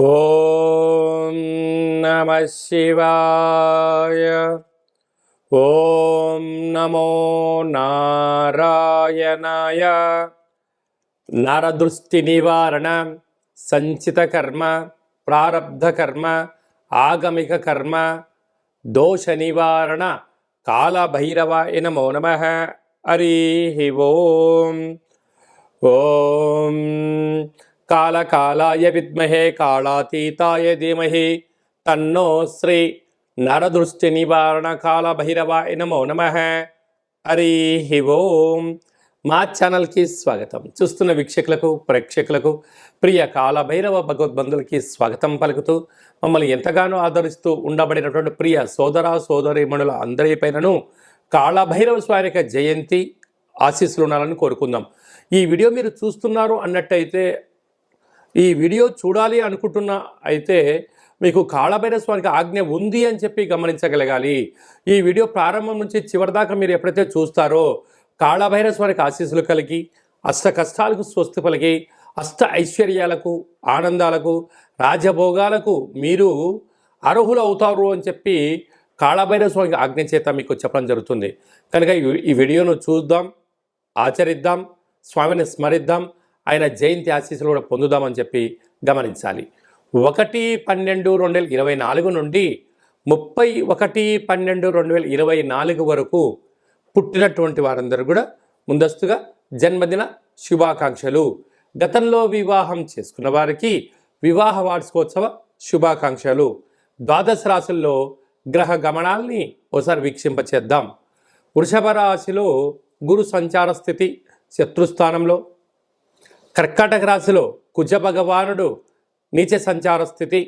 ఓం నమ శివాయ. ఓం నమో నారాయణాయ. నరదృష్టి నివారణ సంచిత కర్మ ప్రారబ్ధ కర్మ ఆగమిక కర్మ దోష నివారణ కాళభైరవాయ నమో నమ. హరి ఓం. ఓం కాలకాలాయ విద్మహే కాళాతీతాయ ధీమహి. తన్నో శ్రీ నరదృష్టి నివారణ కాల భైరవాయ నమో నమ. హరి ఓం. మా ఛానల్కి స్వాగతం. చూస్తున్న వీక్షకులకు ప్రేక్షకులకు ప్రియ కాలభైరవ భగవద్బంధులకి స్వాగతం పలుకుతూ మమ్మల్ని ఎంతగానో ఆదరిస్తూ ఉండబడినటువంటి ప్రియ సోదర సోదరీమణుల అందరిపైనను కాళభైరవ స్వామి జయంతి ఆశీస్సులు ఉండాలని కోరుకుందాం. ఈ వీడియో మీరు చూస్తున్నారు అన్నట్టయితే ఈ వీడియో చూడాలి అనుకుంటున్న అయితే మీకు కాళభైరవ స్వామికి ఆజ్ఞ ఉంది అని చెప్పి గమనించగలగాలి. ఈ వీడియో ప్రారంభం నుంచి చివరి దాకా మీరు ఎప్పుడైతే చూస్తారో కాళభైరవ స్వామికి ఆశీస్సులు కలిగి అష్ట కష్టాలకు స్వస్తి పలికి అష్ట ఐశ్వర్యాలకు ఆనందాలకు రాజభోగాలకు మీరు అర్హులు అవుతారు అని చెప్పి కాళభైరవ స్వామికి ఆజ్ఞ చేత మీకు చెప్పడం జరుగుతుంది. కనుక ఈ వీడియోను చూద్దాం ఆచరిద్దాం స్వామిని స్మరిద్దాం ఆయన జయంతి ఆశీస్సులు కూడా పొందుదామని చెప్పి గమనించాలి. ఒకటి పన్నెండు రెండు వేల ఇరవై నాలుగు నుండి ముప్పై ఒకటి పన్నెండు రెండు వేల ఇరవై నాలుగు వరకు పుట్టినటువంటి వారందరూ కూడా ముందస్తుగా జన్మదిన శుభాకాంక్షలు. గతంలో వివాహం చేసుకున్న వారికి వివాహ వార్షికోత్సవ శుభాకాంక్షలు. ద్వాదశ రాశుల్లో గ్రహ గమనాల్ని ఒకసారి వీక్షింపచేద్దాం. వృషభ రాశిలో గురు సంచార స్థితి శత్రుస్థానంలో కర్కాటక రాశిలో కుజ భగవానుడు నీచ సంచార స్థితి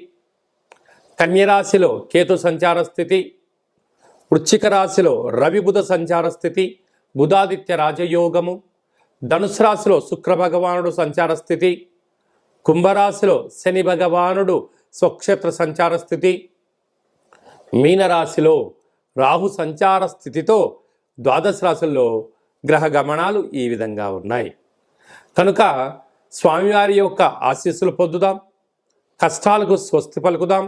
కన్యరాశిలో కేతు సంచార స్థితి వృశ్చిక రాశిలో రవిబుధ సంచార స్థితి బుధాదిత్య రాజయోగము ధనుసు రాశిలో శుక్ర భగవానుడు సంచార స్థితి కుంభరాశిలో శని భగవానుడు స్వక్షేత్ర సంచార స్థితి మీనరాశిలో రాహు సంచార స్థితితో ద్వాదశ రాశుల్లో గ్రహ గమనాలు ఈ విధంగా ఉన్నాయి. కనుక స్వామివారి యొక్క ఆశీస్సులు పొందుదాం కష్టాలకు స్వస్తి పలుకుదాం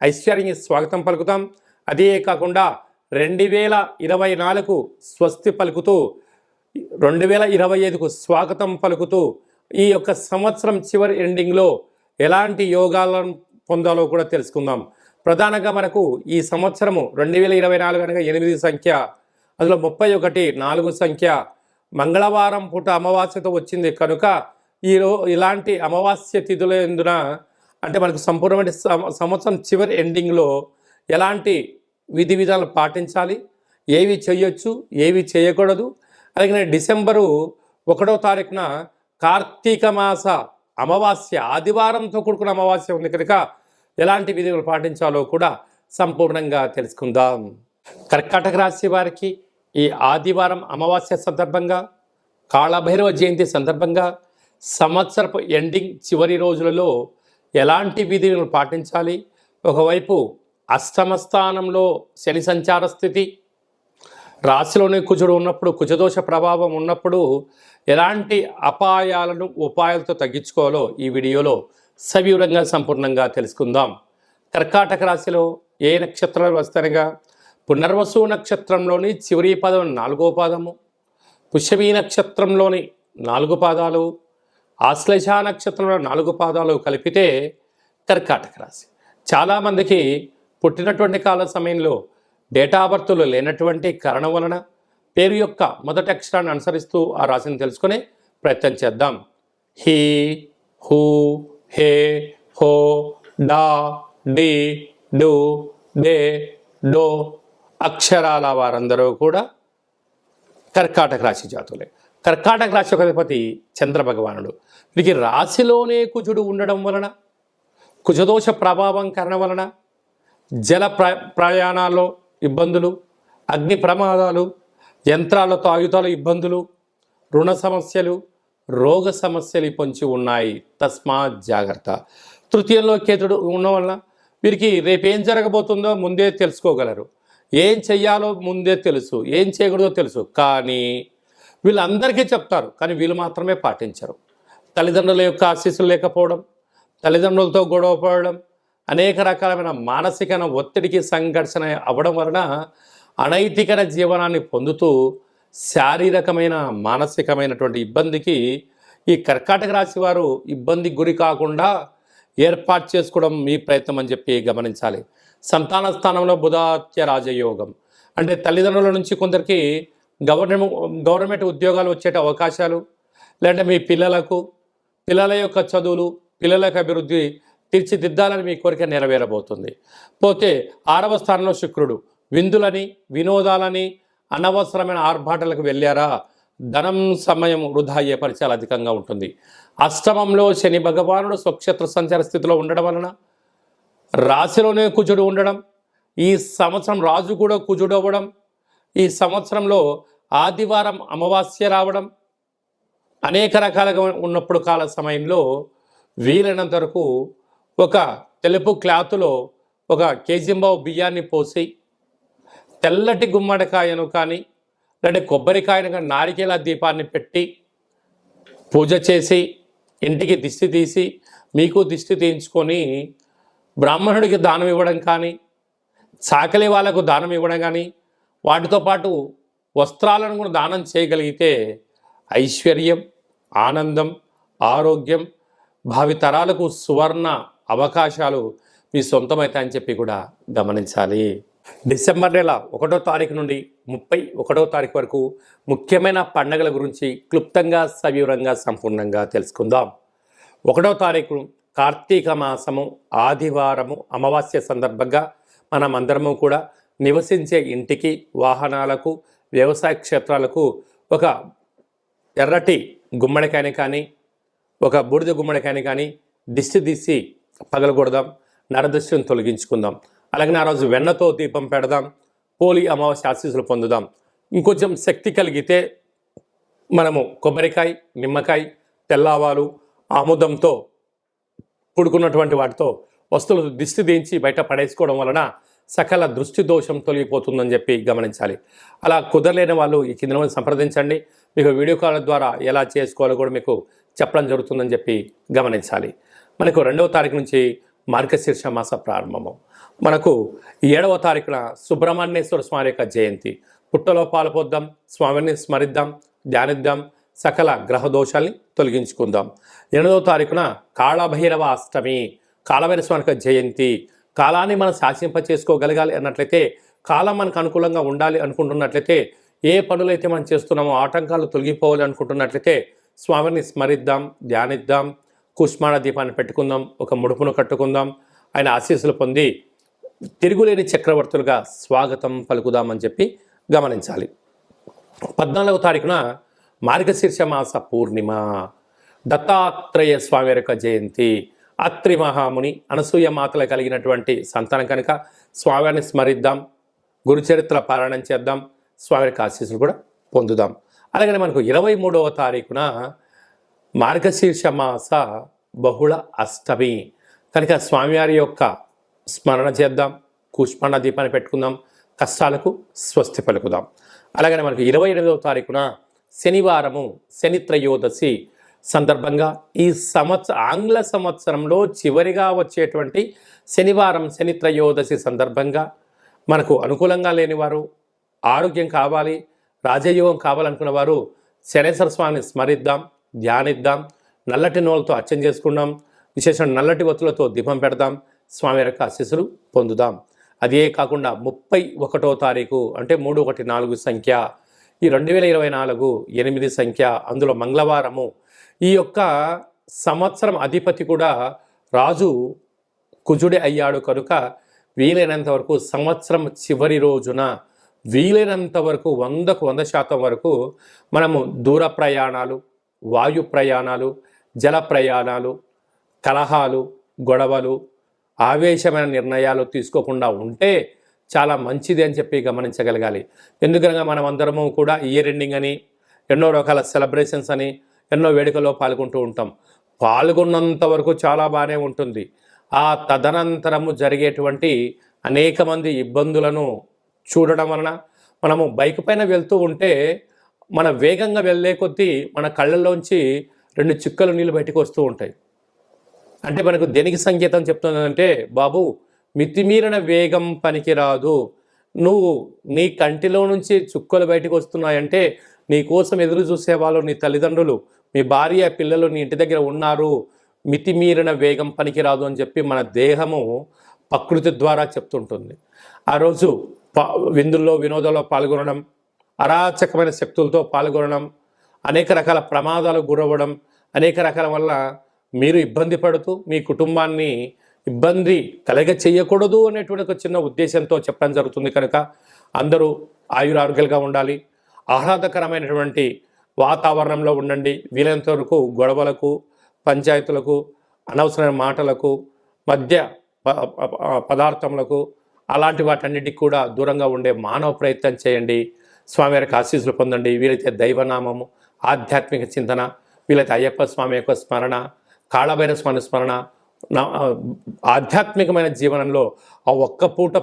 ఐశ్వర్యానికి స్వాగతం పలుకుదాం. అదే కాకుండా రెండు వేల ఇరవై నాలుగు స్వస్తి పలుకుతూ రెండు వేల ఇరవై ఐదుకు స్వాగతం పలుకుతూ ఈ యొక్క సంవత్సరం చివరి ఎండింగ్లో ఎలాంటి యోగాలను పొందాలో కూడా తెలుసుకుందాం. ప్రధానంగా మనకు ఈ సంవత్సరము రెండు వేల ఇరవై నాలుగు అనగా ఎనిమిది సంఖ్య అందులో ముప్పై ఒకటి నాలుగు సంఖ్య మంగళవారం పూట అమావాస్యతో వచ్చింది. కనుక ఈరో ఇలాంటి అమావాస్య తిథుల ఎందున అంటే మనకు సంపూర్ణమైన సంవత్సరం చివరి ఎండింగ్లో ఎలాంటి విధి విధాలు పాటించాలి? ఏవి చేయొచ్చు? ఏవి చేయకూడదు? అలాగే డిసెంబరు ఒకటో తారీఖున కార్తీక మాస అమావాస్య ఆదివారంతో కూడుకున్న అమావాస్య ఉంది. కనుక ఎలాంటి విధులు పాటించాలో కూడా సంపూర్ణంగా తెలుసుకుందాం. కర్కాటక రాశి వారికి ఈ ఆదివారం అమావాస్య సందర్భంగా కాళభైరవ జయంతి సందర్భంగా సంవత్సరపు ఎండింగ్ చివరి రోజులలో ఎలాంటి విధులను పాటించాలి? ఒకవైపు అష్టమ స్థానంలో శని సంచార స్థితి రాశిలోనే కుజుడు ఉన్నప్పుడు కుజదోష ప్రభావం ఉన్నప్పుడు ఎలాంటి అపాయాలను ఉపాయాలతో తగ్గించుకోవాలో ఈ వీడియోలో సవివరంగా సంపూర్ణంగా తెలుసుకుందాం. కర్కాటక రాశిలో ఏ నక్షత్రాలు వస్తాయనగా పునర్వసు నక్షత్రంలోని చివరి పదం నాలుగో పాదము పుష్యమీ నక్షత్రంలోని నాలుగు పాదాలు ఆశ్లేష నక్షత్రంలో నాలుగు పాదాలు కలిపితే కర్కాటక రాశి. చాలామందికి పుట్టినటువంటి కాల సమయంలో డేటా బర్త్లు లేనటువంటి కారణం వలన పేరు యొక్క మొదటి అక్షరాన్ని అనుసరిస్తూ ఆ రాశిని తెలుసుకునే ప్రయత్నం చేద్దాం. హీ హూ హే హో డా డి డు డే డో అక్షరాల వారందరూ కూడా కర్కాటక రాశి జాతులే. కర్కాటక రాశి యొక్క అధిపతి చంద్రభగవానుడు. వీరికి రాశిలోనే కుజుడు ఉండడం వలన కుజదోష ప్రభావం కారణం వలన జల ప్ర ప్రయాణాల్లో ఇబ్బందులు అగ్ని ప్రమాదాలు యంత్రాలతో ఆయుధాల ఇబ్బందులు రుణ సమస్యలు రోగ సమస్యలు పొంచి ఉన్నాయి. తస్మాత్ జాగ్రత్త. తృతీయంలో కేతుడు ఉన్న వలన వీరికి రేపేం జరగబోతుందో ముందే తెలుసుకోగలరు. ఏం చెయ్యాలో ముందే తెలుసు ఏం చేయకూడదో తెలుసు. కానీ వీళ్ళందరికీ చెప్తారు కానీ వీళ్ళు మాత్రమే పాటించరు. తల్లిదండ్రుల యొక్క ఆశీస్సులు లేకపోవడం తల్లిదండ్రులతో గొడవ పడడం అనేక రకాలమైన మానసిక ఒత్తిడికి సంఘర్షణ అవ్వడం వలన అనైతికన జీవనాన్ని పొందుతూ శారీరకమైన మానసికమైనటువంటి ఇబ్బందికి ఈ కర్కాటక రాశి వారు ఇబ్బందికి గురి కాకుండా ఏర్పాటు చేసుకోవడం మీ ప్రయత్నం అని చెప్పి గమనించాలి. సంతాన స్థానంలో బుధాత్య రాజయోగం. అంటే తల్లిదండ్రుల నుంచి కొందరికి గవర్నమెంట్ గవర్నమెంట్ ఉద్యోగాలు వచ్చేట అవకాశాలు లేదంటే మీ పిల్లలకు పిల్లల యొక్క చదువులు పిల్లల యొక్క అభివృద్ధి తీర్చిదిద్దాలని మీ కోరిక నెరవేరబోతుంది. పోతే ఆరవ స్థానంలో శుక్రుడు. విందులని వినోదాలని అనవసరమైన ఆర్భాటలకు వెళ్ళారా? ధనం సమయం వృధా అయ్యే పరిచయాలు అధికంగా ఉంటుంది. అష్టమంలో శని భగవానుడు స్వక్షేత్ర సంచార స్థితిలో ఉండడం వలన రాశిలోనే కుజుడు ఉండడం ఈ సంవత్సరం రాజు కూడా కుజుడు అవ్వడం ఈ సంవత్సరంలో ఆదివారం అమావాస్య రావడం అనేక రకాలుగా ఉన్నప్పుడు కాల సమయంలో వీలైనంత వరకు ఒక తెలుపు క్లాత్లో ఒక కేజింబావు బియ్యాన్ని పోసి తెల్లటి గుమ్మడికాయను కానీ లేదంటే కొబ్బరికాయను కానీ నారికేల దీపాన్ని పెట్టి పూజ చేసి ఇంటికి దిష్టి తీసి మీకు దిష్టి తీయించుకొని బ్రాహ్మణుడికి దానం ఇవ్వడం కానీ చాకలి వాళ్ళకు దానం ఇవ్వడం కానీ వాటితో పాటు వస్త్రాలను కూడా దానం చేయగలిగితే ఐశ్వర్యం ఆనందం ఆరోగ్యం భావితరాలకు సువర్ణ అవకాశాలు మీ సొంతమవుతాయని చెప్పి కూడా గమనించాలి. డిసెంబర్ నెల ఒకటో తారీఖు నుండి ముప్పై ఒకటో తారీఖు వరకు ముఖ్యమైన పండగల గురించి క్లుప్తంగా సవివరంగా సంపూర్ణంగా తెలుసుకుందాం. ఒకటో తారీఖు కార్తీక మాసము ఆదివారము అమావాస్య సందర్భంగా మనం అందరము కూడా నివసించే ఇంటికి వాహనాలకు వ్యవసాయ క్షేత్రాలకు ఒక ఎర్రటి గుమ్మడికాయని కానీ ఒక బూడిద గుమ్మడికాయని కానీ దిష్టి తీసి పగలగొడదాం నరదృష్టిని తొలగించుకుందాం. అలాగే ఆ రోజు వెన్నతో దీపం పెడదాం పోలి అమావాస్య ఆశీస్సులు పొందుదాం. ఇంకొంచెం శక్తి కలిగితే మనము కొబ్బరికాయ నిమ్మకాయ తెల్లావాలు ఆముదంతో పుడుకున్నటువంటి వాటితో వస్తువులు దిష్టి దించి బయట పడేసుకోవడం వలన సకల దృష్టి దోషం తొలగిపోతుందని చెప్పి గమనించాలి. అలా కుదరలేని వాళ్ళు ఈ కింద సంప్రదించండి. మీకు వీడియో కాల్ ద్వారా ఎలా చేసుకోవాలో కూడా మీకు చెప్పడం జరుగుతుందని చెప్పి గమనించాలి. మనకు రెండవ తారీఖు నుంచి మార్గశీర్ష మాస ప్రారంభము. మనకు ఏడవ తారీఖున సుబ్రహ్మణ్యేశ్వర స్వామి యొక్క జయంతి. పుట్టలో పాల్పొద్దాం స్వామిని స్మరిద్దాం ధ్యానిద్దాం సకల గ్రహ దోషాల్ని తొలగించుకుందాం. ఎనిమిదవ తారీఖున కాళభైరవ అష్టమి కాళభైరవ స్వామిక జయంతి. కాలాన్ని మనం శాసింప చేసుకోగలగాలి అన్నట్లయితే కాలం మనకు అనుకూలంగా ఉండాలి అనుకుంటున్నట్లయితే ఏ పనులైతే మనం చేస్తున్నామో ఆటంకాలు తొలగిపోవాలి అనుకుంటున్నట్లయితే స్వామిని స్మరిద్దాం ధ్యానిద్దాం కుష్మాణ దీపాన్ని పెట్టుకుందాం ఒక ముడుపును కట్టుకుందాం ఆయన ఆశీస్సులు పొంది తిరుగులేని చక్రవర్తులుగా స్వాగతం పలుకుదామని చెప్పి గమనించాలి. పద్నాలుగవ తారీఖున మార్గశీర్ష మాస పూర్ణిమ. దత్తాత్రేయ స్వామి యొక్క జయంతి. అత్రి మహాముని అనసూయ మాతలు కలిగినటువంటి సంతానం కనుక స్వామిని స్మరిద్దాం. గురుచరిత్ర పారాయణం చేద్దాం. స్వామి యొక్క ఆశీస్సులు కూడా పొందుదాం. అలాగనే మనకు ఇరవై మూడవ తారీఖున మార్గశీర్ష మాస బహుళ అష్టమి. కనుక స్వామివారి యొక్క స్మరణ చేద్దాం. కూష్మాండ దీపాన్ని పెట్టుకుందాం. కష్టాలకు స్వస్తి పలుకుదాం. అలాగనే మనకు ఇరవై ఎనిమిదవ తారీఖున శనివారము శని త్రయోదశి సందర్భంగా ఈ సంవత్సర ఆంగ్ల సంవత్సరంలో చివరిగా వచ్చేటువంటి శనివారం శని త్రయోదశి సందర్భంగా మనకు అనుకూలంగా లేనివారు ఆరోగ్యం కావాలి రాజయోగం కావాలనుకున్న వారు శనేశ్వర స్వామిని స్మరిద్దాం ధ్యానిద్దాం నల్లటి నూలతో అర్చన చేసుకుందాం విశేషం నల్లటి ఒత్తులతో దీపం పెడదాం స్వామి యొక్క ఆశీస్సులు పొందుదాం. అదే కాకుండా ముప్పై ఒకటో తారీఖు అంటే మూడు ఒకటి నాలుగు సంఖ్య ఈ రెండు వేల ఇరవై నాలుగు ఎనిమిది సంఖ్య అందులో మంగళవారము ఈ యొక్క సంవత్సరం అధిపతి కూడా రాజు కుజుడే అయ్యాడు కనుక వీలైనంత వరకు సంవత్సరం చివరి రోజున వీలైనంత వరకు వందకు వంద శాతం వరకు మనము దూర ప్రయాణాలు వాయు ప్రయాణాలు జల ప్రయాణాలు కలహాలు గొడవలు ఆవేశమైన నిర్ణయాలు తీసుకోకుండా ఉంటే చాలా మంచిది అని చెప్పి గమనించగలగాలి. ఎందుకనగా మనం అందరము కూడా ఇయర్ ఎండింగ్ అని ఎన్నో రకాల సెలబ్రేషన్స్ అని ఎన్నో వేడుకల్లో పాల్గొంటూ ఉంటాం. పాల్గొన్నంత వరకు చాలా బాగానే ఉంటుంది. ఆ తదనంతరము జరిగేటువంటి అనేక మంది ఇబ్బందులను చూడడం వలన మనము బైక్ పైన వెళ్తూ ఉంటే మన వేగంగా వెళ్ళే కొద్దీ మన కళ్ళల్లోంచి రెండు చుక్కలు నీళ్ళు బయటకు వస్తూ ఉంటాయి. అంటే మనకు దేనికి సంకేతం చెప్తుందంటే బాబు మితిమీరిన వేగం పనికిరాదు. నువ్వు నీ కంటిలో నుంచి చుక్కలు బయటకు వస్తున్నాయంటే నీ కోసం ఎదురు చూసేవాళ్ళు నీ తల్లిదండ్రులు మీ భార్య పిల్లలు నీ ఇంటి దగ్గర ఉన్నారు మితిమీరిన వేగం పనికిరాదు అని చెప్పి మన దేహము ప్రకృతి ద్వారా చెప్తుంటుంది. ఆ రోజు విందుల్లో వినోదంలో పాల్గొనడం అరాచకమైన శక్తులతో పాల్గొనడం అనేక రకాల ప్రమాదాలకు గురవ్వడం అనేక రకాల వల్ల మీరు ఇబ్బంది పడుతూ మీ కుటుంబాన్ని ఇబ్బంది కలగ చేయకూడదు అనేటువంటి ఒక చిన్న ఉద్దేశంతో చెప్పడం జరుగుతుంది కనుక అందరూ ఆయురారోగ్యాలుగా ఉండాలి. ఆహ్లాదకరమైనటువంటి వాతావరణంలో ఉండండి. వీలైనంత వరకు గొడవలకు పంచాయతీలకు అనవసరమైన మాటలకు మధ్య ప- పదార్థములకు అలాంటి వాటన్నిటికి కూడా దూరంగా ఉండే మానవ ప్రయత్నం చేయండి. స్వామివారికి ఆశీస్సులు పొందండి. వీలైతే దైవనామము ఆధ్యాత్మిక చింతన వీలైతే అయ్యప్ప స్వామి యొక్క స్మరణ కాళభైర స్వామి స్మరణ ఆధ్యాత్మికమైన జీవనంలో ఆ ఒక్క పూట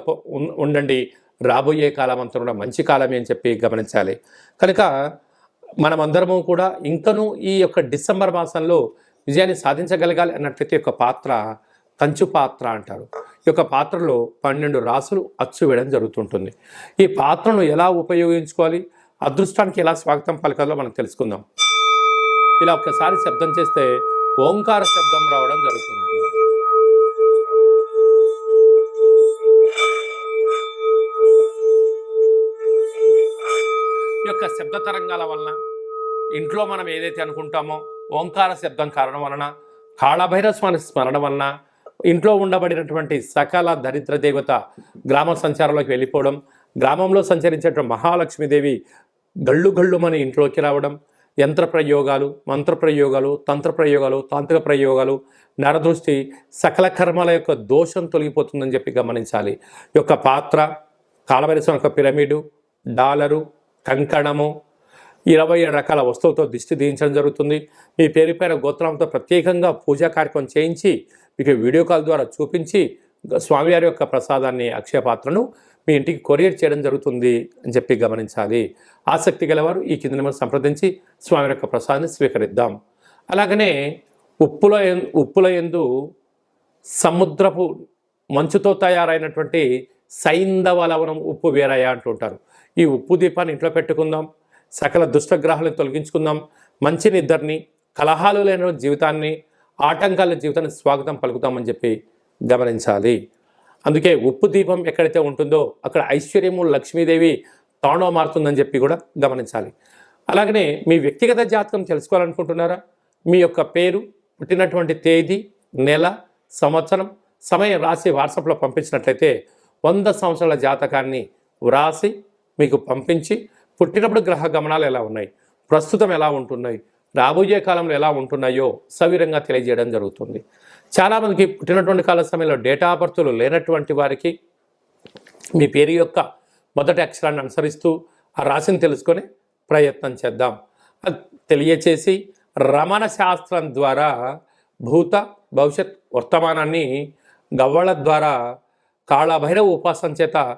ఉండండి. రాబోయే కాలం అంతా కూడా మంచి కాలమే అని చెప్పి గమనించాలి. కనుక మనమందరము కూడా ఇంకనూ ఈ యొక్క డిసెంబర్ మాసంలో విజయాన్ని సాధించగలగాలి అన్నట్లయితే యొక్క పాత్ర కంచు పాత్ర అంటారు. ఈ యొక్క పాత్రలో పన్నెండు రాసులు అచ్చు వేయడం జరుగుతుంటుంది. ఈ పాత్రను ఎలా ఉపయోగించుకోవాలి? అదృష్టానికి ఎలా స్వాగతం పలకాలో మనం తెలుసుకుందాం. ఇలా ఒక్కసారి శబ్దం చేస్తే ఓంకార శబ్దం రావడం జరుగుతుంది. శబ్ద తరంగాల వలన ఇంట్లో మనం ఏదైతే అనుకుంటామో ఓంకార శబ్దం కారణం వలన కాళభైరవ స్వామి స్మరణ వలన ఇంట్లో ఉండబడినటువంటి సకల దరిద్ర దేవత గ్రామ సంచారంలోకి వెళ్ళిపోవడం గ్రామంలో సంచరించేటువంటి మహాలక్ష్మీదేవి గళ్ళు గళ్ళుమని ఇంట్లోకి రావడం యంత్ర ప్రయోగాలు మంత్ర ప్రయోగాలు తంత్ర ప్రయోగాలు తాంత్రిక ప్రయోగాలు నరదృష్టి సకల కర్మల యొక్క దోషం తొలగిపోతుందని చెప్పి గమనించాలి. ఈ యొక్క పాత్ర కాలవరిసం యొక్క పిరమిడు డాలరు కంకణము ఇరవై ఏడు రకాల వస్తువులతో దిష్టి దించడం జరుగుతుంది. మీ పేరుపైన గోత్రంతో ప్రత్యేకంగా పూజా కార్యక్రమం చేయించి మీకు వీడియో కాల్ ద్వారా చూపించి స్వామివారి యొక్క ప్రసాదాన్ని అక్షయపాత్రను మీ ఇంటికి కొరియర్ చేయడం జరుగుతుంది అని చెప్పి గమనించాలి. ఆసక్తి గలవారు ఈ కింద నెంబర్ సంప్రదించి స్వామి యొక్క ప్రసాదాన్ని స్వీకరిద్దాం. అలాగనే ఉప్పుల ఉప్పుల ఎందు సముద్రపు మంచుతో తయారైనటువంటి సైంధవ లవణం ఉప్పు వేరయ్య అంటుంటారు. ఈ ఉప్పు దీపాన్ని ఇంట్లో పెట్టుకుందాం సకల దుష్టగ్రహాలను తొలగించుకుందాం మంచి నిద్రని కలహాలు లేని జీవితాన్ని ఆటంకాల జీవితాన్ని స్వాగతం పలుకుతామని చెప్పి గమనించాలి. అందుకే ఉప్పు దీపం ఎక్కడైతే ఉంటుందో అక్కడ ఐశ్వర్యము లక్ష్మీదేవి తాణో మారుతుందని చెప్పి కూడా గమనించాలి. అలాగనే మీ వ్యక్తిగత జాతకం తెలుసుకోవాలనుకుంటున్నారా? మీ యొక్క పేరు పుట్టినటువంటి తేదీ నెల సంవత్సరం సమయం రాసి వాట్సాప్లో పంపించినట్లయితే వంద సంవత్సరాల జాతకాన్ని వ్రాసి మీకు పంపించి పుట్టినప్పుడు గ్రహ గమనాలు ఎలా ఉన్నాయి? ప్రస్తుతం ఎలా ఉంటున్నాయి? రాబోయే కాలంలో ఎలా ఉంటున్నాయో సవిరంగా తెలియజేయడం జరుగుతుంది. చాలామందికి పుట్టినటువంటి కాల సమయంలో డేటా బర్తులు లేనటువంటి వారికి మీ పేరు యొక్క మొదటి అక్షరాన్ని అనుసరిస్తూ ఆ రాశిని తెలుసుకొని ప్రయత్నం చేద్దాం. అది తెలియచేసి రమణ శాస్త్రం ద్వారా భూత భవిష్యత్ వర్తమానాన్ని గవ్వళ ద్వారా కాళభైరవ ఉపాసన చేత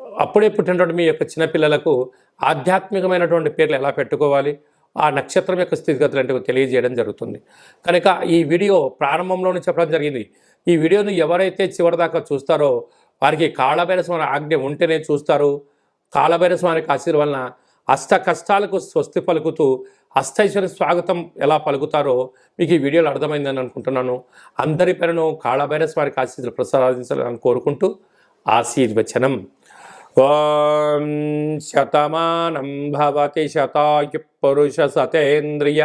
అప్పుడే పుట్టినటువంటి మీ యొక్క చిన్నపిల్లలకు ఆధ్యాత్మికమైనటువంటి పేర్లు ఎలా పెట్టుకోవాలి? ఆ నక్షత్రం యొక్క స్థితిగతులు అంటే తెలియజేయడం జరుగుతుంది. కనుక ఈ వీడియో ప్రారంభంలోనే చెప్పడం జరిగింది. ఈ వీడియోను ఎవరైతే చివరిదాకా చూస్తారో వారికి కాళభైరస్వామి ఆజ్ఞ ఉంటేనే చూస్తారు. కాళభైరస్వామికి ఆశీర్వాదం వలన అష్ట కష్టాలకు స్వస్తి పలుకుతూ అష్టైశ్వర్య స్వాగతం ఎలా పలుకుతారో మీకు ఈ వీడియోలో అర్థమైందని అనుకుంటున్నాను. అందరి పేరును కాళభైరస్వామికి ఆశీస్సులు ప్రసాదించాలని కోరుకుంటూ ఆశీర్వచనం. ఓం శతమానం భవతి శతాయు పురుష సతేంద్రియ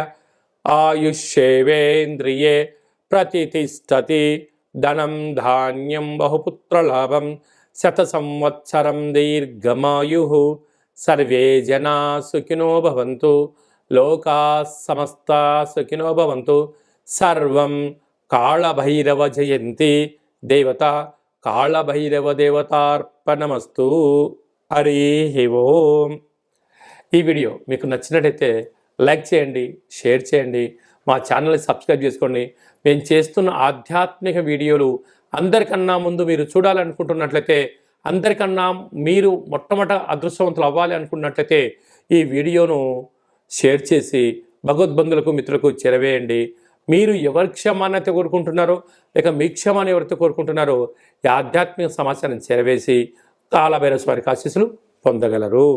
ఆయుష్యేవేంద్రియే ప్రతిష్టతి ధనం ధాన్యం బహుపుత్రలాభం శత సంవత్సరం దీర్ఘమాయు సర్వే జనా సుఖినో భవంతు లోకా సమస్త సుఖినో భవంతు సర్వం కాళభైరవ జయంతి దేవత కాళభైరవదేవతార్పణమస్తు. హరి ఓం. ఈ వీడియో మీకు నచ్చినట్టయితే లైక్ చేయండి షేర్ చేయండి మా ఛానల్ని సబ్స్క్రైబ్ చేసుకోండి. మేము చేస్తున్న ఆధ్యాత్మిక వీడియోలు అందరికన్నా ముందు మీరు చూడాలనుకుంటున్నట్లయితే అందరికన్నా మీరు మొట్టమొదట అదృష్టవంతులు అవ్వాలి అనుకున్నట్లయితే ఈ వీడియోను షేర్ చేసి భగవద్బంధులకు మిత్రులకు చేరవేయండి. మీరు ఎవరి క్షమాన్నైతే కోరుకుంటున్నారో లేక మీ క్షమాన్ని ఎవరితో కోరుకుంటున్నారో ఈ ఆధ్యాత్మిక సమాచారం చేరవేసి కాలభైరవ వారికి ఆశీస్సులు పొందగలరు.